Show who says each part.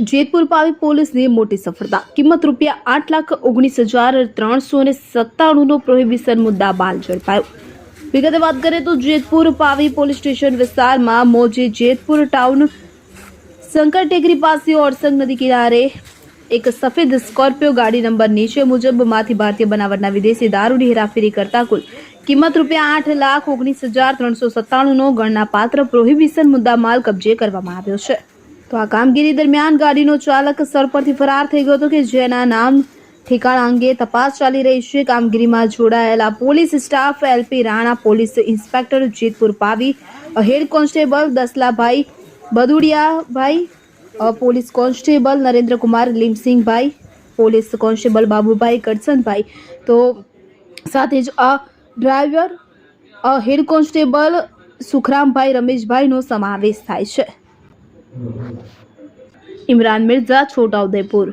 Speaker 1: જેતપુર પાવી પોલીસની મોટી સફળતા. કિંમત રૂપિયા આઠ લાખ ઓગણીસ હજાર ત્રણસો ને સત્તાણુંનો પ્રોહિબિશન મુદ્દા બાલ ઝડપાયો. વિગતે વાત કરીએ તો જેતપુર પાવી પોલીસ સ્ટેશન વિસ્તારમાં મોજે જેતપુર ટાઉન શંકર ટેકરી પાસે ઓરસંગ નદી કિનારે એક સફેદ સ્કોર્પિયો ગાડી નંબર નીચે મુજબમાંથી ભારતીય બનાવટના વિદેશી દારૂની હેરાફેરી કરતા કુલ કિંમત રૂપિયા આઠ લાખ ઓગણીસ હજાર ત્રણસો સત્તાણુંનો ગણનાપાત્ર પ્રોહિબિશન મુદ્દા માલ કબજે કરવામાં આવ્યો છે. તો આ કામગીરી દરમિયાન ગાડીનો ચાલક સ્થળ પરથી ફરાર થઈ ગયો હતો કે જેના નામ ઠેકાણા અંગે તપાસ ચાલી રહી છે. કામગીરીમાં જોડાયેલા police staff LP Rana, police inspector Jitpur Pavi head constable Daslabhai Badudiyabhai police constable Narendrakumar Limsinhbhai, police constable Babubhai Karsanbhai તો સાથે જ અ ડ્રાઈવર હેડ કોન્સ્ટેબલ સુખરામભાઈ રમેશભાઈનો સમાવેશ થાય છે. ઇમરાન મિર્ઝા છોટાઉદેપુર